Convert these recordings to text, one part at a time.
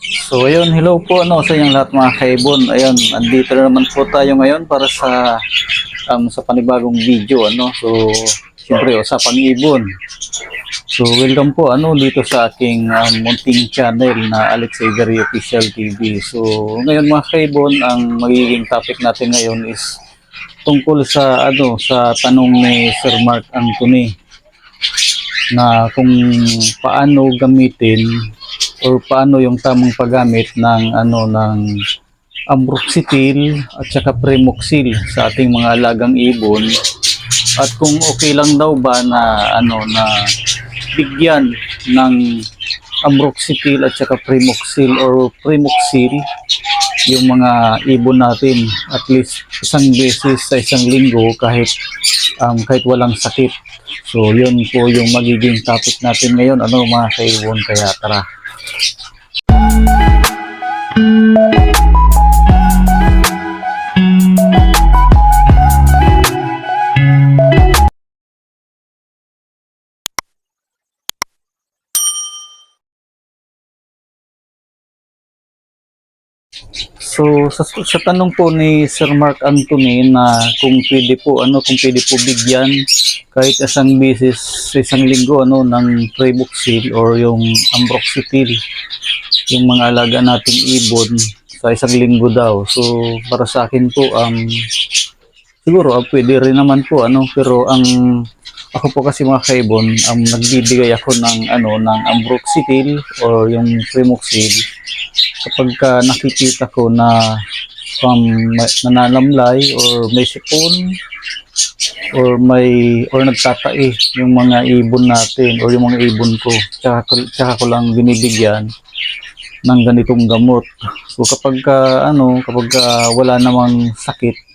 So ayun, hello po ano sa inyong lahat mga kaibon. Ayun, andito na naman po tayo ngayon para sa um, sa panibagong video ano. So siyempre usapang ibon. So welcome po ano dito sa aking um, munting channel na Alex Avery Official TV. So ngayon mga kaibon, ang magiging topic natin ngayon is tungkol sa ano sa tanong ni Sir Mark Anthony na kung paano gamitin or paano yung tamang paggamit ng ano ng ambroxetil at saka premoxil sa ating mga alagang ibon? At kung okay lang daw ba na ano na bigyan ng ambroxetil at saka premoxil or premoxil yung mga ibon natin at least isang beses sa isang linggo kahit um, kahit walang sakit. So yun po yung magiging topic natin ngayon. Ano mga kaibon kaya tara Thank you. So sa, sa tanong po ni Sir Mark Anthony na kung pwede po ano kung pwede po bigyan kahit isang beses sa isang linggo ano ng Prebuxil or yung Ambroxetil yung mga alaga nating ibon sa isang linggo daw. So para sa akin po um siguro ah, pwede rin naman po ano pero ang ako po kasi mga kaibon um, nagbibigay ako ng ano ng Ambroxetil or yung Premoxil kapag ka nakikita ko na um, may- nanalamlay or may sipon or may or nagtatai yung mga ibon natin or yung mga ibon ko. Tsaka, tsaka ko lang binibigyan ng ganitong gamot. So kapag ka, ano kapag ka wala namang sakit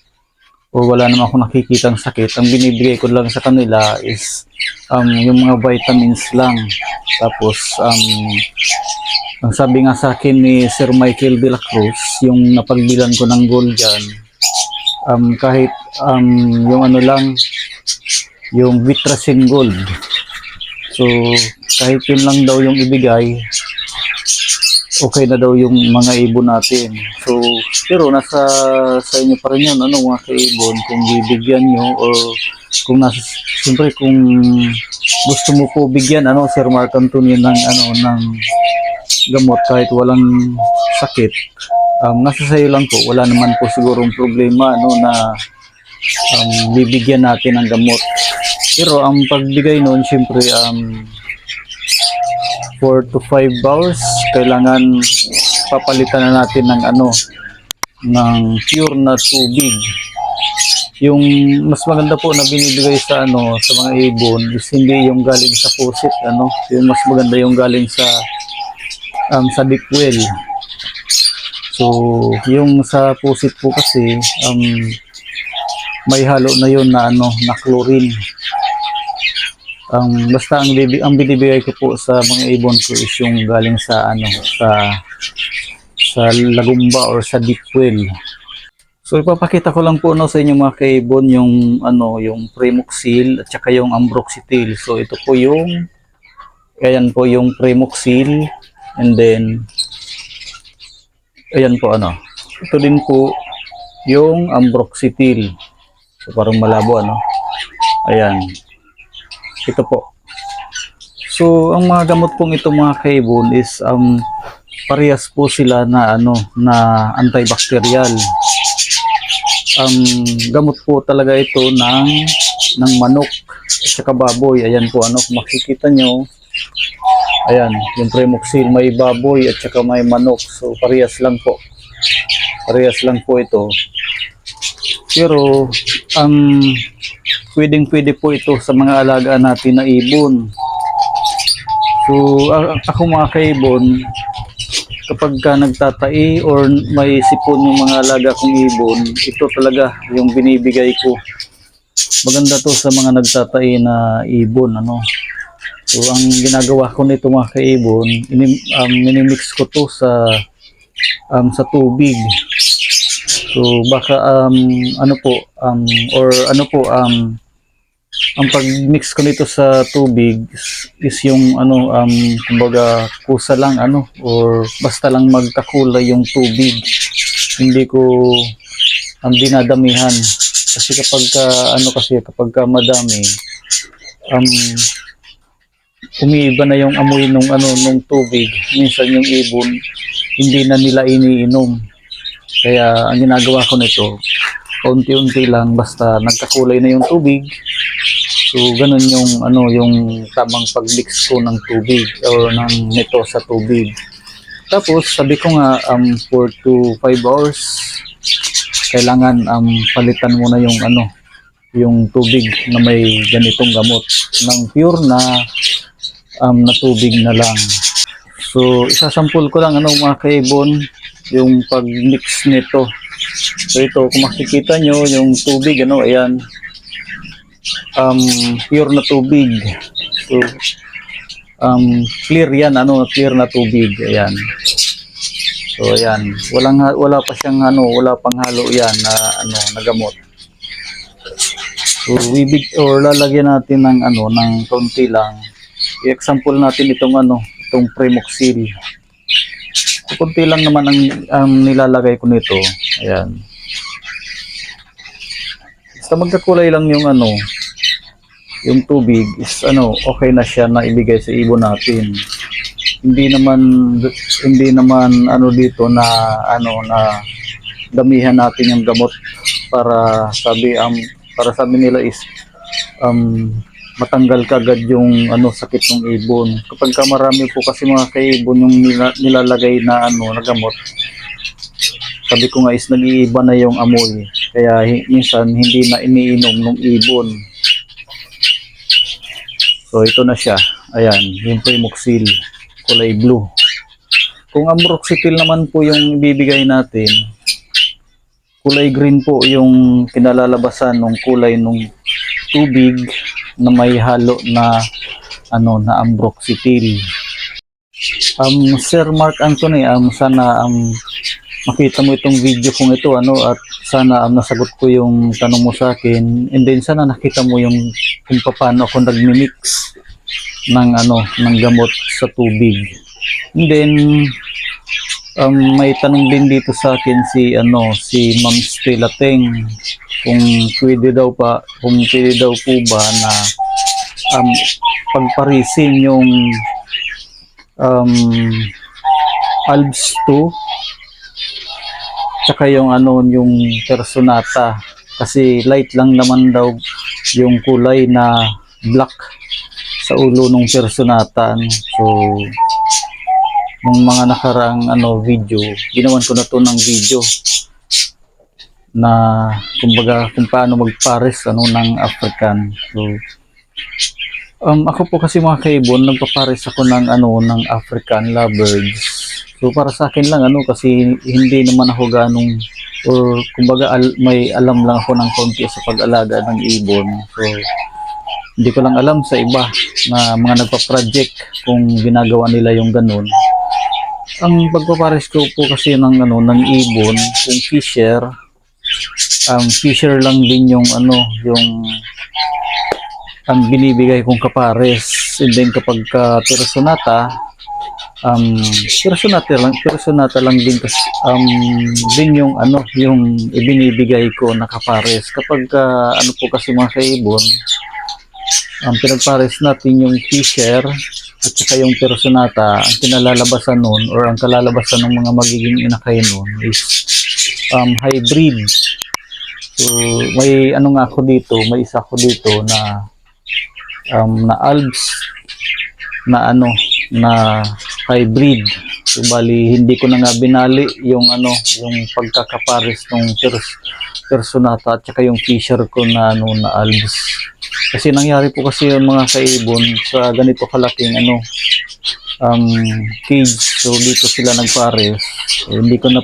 or wala naman ako nakikitang sakit ang binibigay ko lang sa kanila is um, yung mga vitamins lang tapos um, ang sabi nga sa akin ni Sir Michael de la Cruz, yung napagbilan ko ng gold dyan, um, kahit um, yung ano lang, yung Vitracin Gold. So, kahit yun lang daw yung ibigay, okay na daw yung mga ibon natin. So, pero nasa sa inyo pa rin yun, ano mga kaibon, kung bibigyan nyo or kung nasa, siyempre kung gusto mo po bigyan, ano, Sir Mark Antonio ng, ano, ng gamot kahit walang sakit. Um, nasa sayo lang po, wala naman po sigurong problema no, na um, bibigyan natin ng gamot. Pero ang pagbigay noon, syempre, um, 4 to 5 hours, kailangan papalitan na natin ng ano, ng pure na tubig. Yung mas maganda po na binibigay sa ano sa mga ibon is hindi yung galing sa pusit ano, yung mas maganda yung galing sa um, sa deep well. So, yung sa pusit po kasi, um, may halo na yun na ano, na chlorine. Um, basta ang, bibi, ang binibigay ko po sa mga ibon ko is yung galing sa ano, sa sa lagumba or sa deep well. So ipapakita ko lang po no sa inyo mga kaibon yung ano, yung Premoxil at saka yung Ambroxetil. So ito po yung ayan po yung Premoxil and then ayan po ano. Ito din po yung Ambroxetil. So parang malabo ano. Ayan. Ito po. So ang mga gamot pong ito mga kaibon is um parehas po sila na ano na antibacterial. Ang gamot po talaga ito ng ng manok at saka baboy. Ayan po ano makikita nyo. Ayan, yung Premoxil may baboy at saka may manok. So parehas lang po. Parehas lang po ito. Pero ang pwedeng pwede po ito sa mga alaga natin na ibon. So ako mga kaibon, kapag ka nagtatai or may sipon yung mga alaga kong ibon, ito talaga yung binibigay ko. Maganda to sa mga nagtatai na ibon, ano. So ang ginagawa ko nito mga kaibon, inim, um, minimix ko to sa um, sa tubig. So baka um, ano po um, or ano po um, ang pag-mix ko nito sa tubig is, is yung ano um kumbaga kusa lang ano or basta lang magkakulay yung tubig. Hindi ko ang dinadamihan kasi kapag ka, ano kasi kapag ka madami um umiiba na yung amoy nung ano nung tubig. Minsan yung ibon hindi na nila iniinom. Kaya ang ginagawa ko nito, unti-unti lang basta nagkakulay na yung tubig. So ganun yung ano yung tamang pag-mix ko ng tubig or ng nito sa tubig. Tapos sabi ko nga um 4 to 5 hours kailangan um palitan mo na yung ano yung tubig na may ganitong gamot ng pure na um na tubig na lang. So isasampul ko lang ano mga kaibon yung pag-mix nito. So ito kung makikita nyo yung tubig ano ayan um pure na tubig. So um clear yan ano clear na tubig ayan. So ayan, walang wala pa siyang ano, wala pang halo 'yan na ano, na gamot. So bibig or lalagyan natin ng ano, ng konti lang. I-example natin itong ano, itong Premoxil. So, konti lang naman ang, ang nilalagay ko nito. Ayan. Basta magkakulay lang yung ano, yung tubig is ano, okay na siya na ibigay sa ibon natin hindi naman hindi naman ano dito na ano na damihan natin yung gamot para sabi um para sabi nila is um matanggal kagad yung ano sakit ng ibon. Kapag ka marami po kasi mga kaibon yung nila, nilalagay na ano na gamot. Sabi ko nga is nag-iiba na yung amoy. Kaya minsan hindi na iniinom ng ibon. So ito na siya. Ayan, yung Primoxil kulay blue. Kung amroxetil naman po yung ibibigay natin, kulay green po yung kinalalabasan ng kulay ng tubig na may halo na ano na ambroxetil. Um, Sir Mark Anthony, um, sana um, makita mo itong video kong ito ano at sana um, nasagot ko yung tanong mo sa akin and then sana nakita mo yung kung paano ako nagmi-mix ng ano ng gamot sa tubig. And then um, may tanong din dito sa akin si ano si Ma'am Stella Teng kung pwede daw pa kung pwede daw po ba na um, pagparisin yung um, Alps 2 tsaka yung ano yung personata. Kasi light lang naman daw yung kulay na black sa ulo ng personata so nung mga nakaraang ano video ginawan ko na to ng video na kumbaga kung paano magpares ano ng African so um, ako po kasi mga kaibon nagpapares ako ng ano ng African lovebirds. So para sa akin lang ano kasi hindi naman ako ganong or kumbaga al- may alam lang ako ng konti sa pag-alaga ng ibon. So hindi ko lang alam sa iba na mga nagpa-project kung ginagawa nila yung ganun. Ang pagpapares ko po kasi ng ano ng ibon, kung fisher, um, fisher lang din yung ano, yung ang binibigay kong kapares. And then kapag ka personata, um, personata lang, personata lang din kasi, um, din yung ano, yung ibinibigay ko na kapares. Kapag ka, ano po kasi mga kaibon, ang pinagpares natin yung fisher at saka yung personata, ang kinalalabasan nun or ang kalalabasan ng mga magiging inakay nun is um, hybrid. So, may ano nga ako dito, may isa ko dito na um, na Alps na ano, na hybrid. So, bali, hindi ko na nga binali yung ano, yung pagkakapares ng pers- personata at saka yung fisher ko na ano, na Alps. Kasi nangyari po kasi yung mga kaibon sa ganito kalaking ano um cage. So dito sila nagpares. So, hindi ko na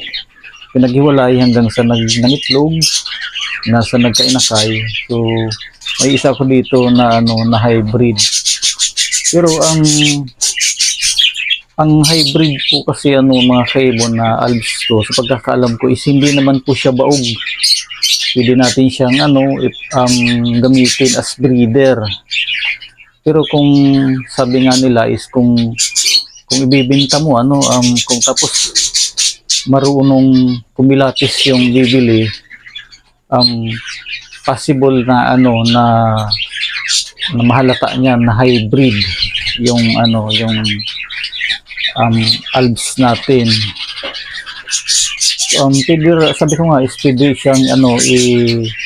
pinaghiwalay hanggang sa nag nangitlog nasa nagkainakay. So may isa ko dito na ano na hybrid. Pero ang ang hybrid po kasi ano mga kaibon na Alps to sa pagkakaalam ko is hindi naman po siya baog. Pwede natin siyang ano if, um, gamitin as breeder. Pero kung sabi nga nila is kung kung ibibenta mo ano um, kung tapos marunong kumilatis yung bibili um, possible na ano na na mahalata niya na hybrid yung ano yung um, albs natin. Um, pwede, sabi ko nga is pwede siyang ano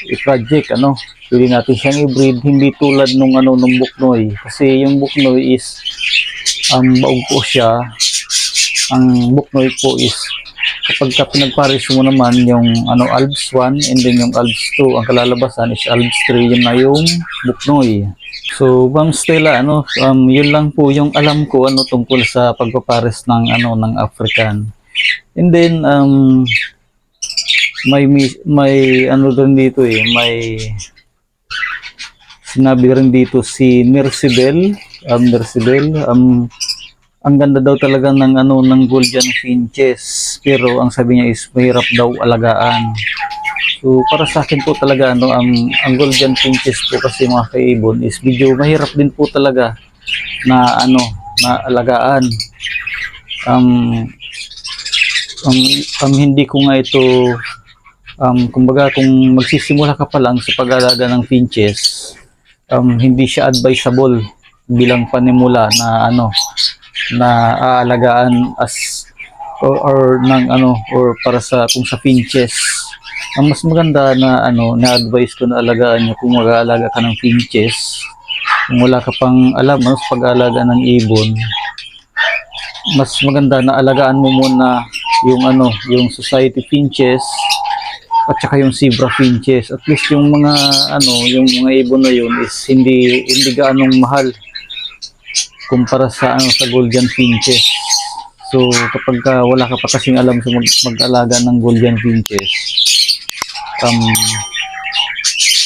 i-project ano. Pwede natin siyang i-breed hindi tulad nung ano nung buknoy. Kasi yung buknoy is um, baog po siya. Ang buknoy po is kapag ka pinagpares mo naman yung ano Alps 1 and then yung Alps 2 ang kalalabasan is Alps 3 yun na yung buknoy so Ma'am Stella ano um, yun lang po yung alam ko ano tungkol sa pagpapares ng ano ng African. And then um, may may ano rin dito eh may sinabi rin dito si Mercibel um, Mercibel um, ang ganda daw talaga ng ano ng golden finches. Pero ang sabi niya is mahirap daw alagaan so para sa akin po talaga ano ang ang golden finches po kasi mga kaibon is medyo mahirap din po talaga na ano na alagaan. Um, um, um hindi ko nga ito um, kumbaga kung magsisimula ka pa lang sa pag-alaga ng finches um, hindi siya advisable bilang panimula na ano na aalagaan as or, or ng ano or para sa kung sa finches ang mas maganda na ano na advice ko na alagaan niyo kung mag-aalaga ka ng finches kung wala ka pang alam ano, sa pag-aalaga ng ibon mas maganda na alagaan mo muna yung ano yung society finches at saka yung zebra finches at least yung mga ano yung mga ibon na yun is hindi hindi gaanong mahal kumpara sa ano sa golden finches. So kapag ka wala ka pa kasing alam sa mag, mag-alaga ng golden finches, um,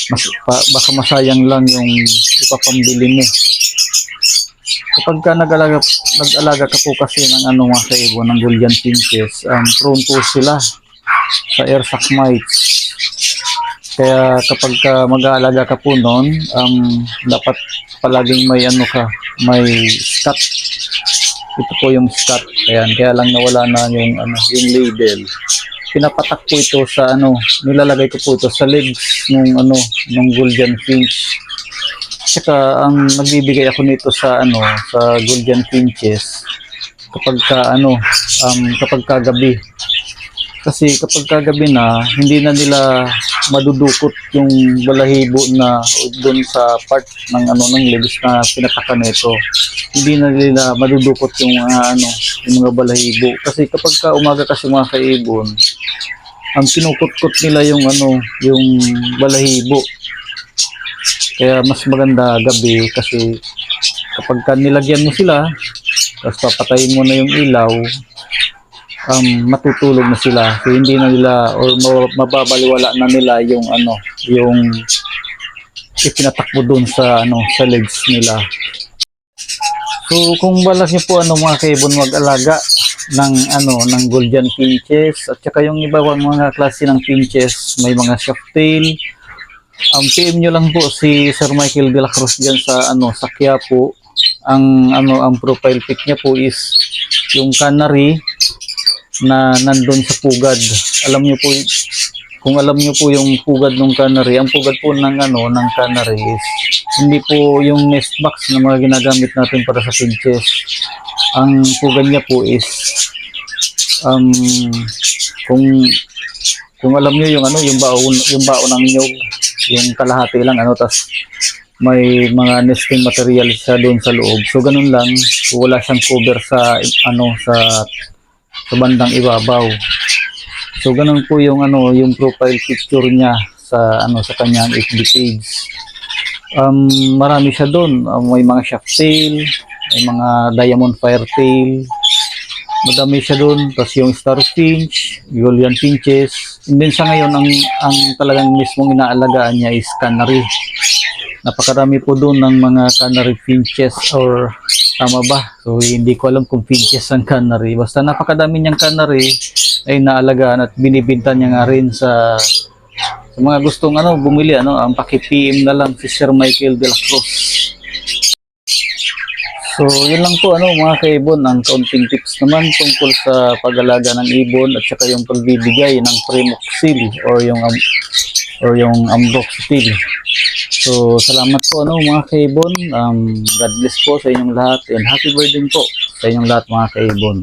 mas, pa, baka masayang lang yung ipapambili mo. Kapag ka nag-alaga, nag-alaga ka po kasi ng ano mga kaibo ng golden finches, um, prone po sila sa air sac mites. Kaya kapag ka mag-aalaga ka po noon, um, dapat palaging may ano ka, may scat. Ito po yung scat. Ayan, kaya lang nawala na yung ano, yung label. Pinapatak po ito sa ano, nilalagay ko po ito sa legs ng ano, ng golden finch. Saka ang nagbibigay ako nito sa ano, sa golden finches kapag ka ano, um, kapag kagabi. Kasi kapag kagabi na, hindi na nila madudukot yung balahibo na doon sa part ng ano ng legs na pinatakan nito. Hindi na nila madudukot yung mga ano, yung mga balahibo. Kasi kapag ka umaga kasi mga kaibon, ang kinukot-kot nila yung ano, yung balahibo. Kaya mas maganda gabi kasi kapag ka nilagyan mo sila, tapos papatayin mo na yung ilaw, um, matutulog na sila. So, hindi na nila or ma- mababaliwala na nila yung ano, yung ipinatakbo doon sa ano, sa legs nila. So, kung balak niyo po ano mga kaibon mag-alaga ng ano ng golden finches at saka yung iba pang mga klase ng finches, may mga shaftail. Ang PM nyo lang po si Sir Michael de la Cruz diyan sa ano sa Quiapo. Ang ano ang profile pic niya po is yung canary na nandun sa pugad. Alam niyo po, kung alam niyo po yung pugad ng canary, ang pugad po ng ano ng canary is hindi po yung nest box na mga ginagamit natin para sa pinches. Ang pugad niya po is um kung kung alam niyo yung ano yung baon yung baon ng nyog yung kalahati lang ano tas may mga nesting material siya doon sa loob. So ganun lang, wala siyang cover sa ano sa sa bandang ibabaw. So ganun po yung ano yung profile picture niya sa ano sa kanyang FB page. Um, marami siya doon. Um, may mga shaft tail, may mga diamond fire tail. Madami siya doon. Tapos yung starfinch, Julian finches. And then sa ngayon ang ang talagang mismong inaalagaan niya is canary. Napakarami po doon ng mga canary finches or tama ba? So hindi ko alam kung finches ang canary. Basta napakadami niyang canary ay naalagaan at binibinta niya nga rin sa sa mga gustong ano bumili ano ang paki-PM na lang si Sir Michael de la Cruz. So, yun lang po ano mga kaibon, ang kaunting tips naman tungkol sa pag-alaga ng ibon at saka yung pagbibigay ng Primoxil or yung am- or yung Ambroxetil. So, salamat po ano mga kaibon. Um, God bless po sa inyong lahat and happy birthday po sa inyong lahat mga kaibon.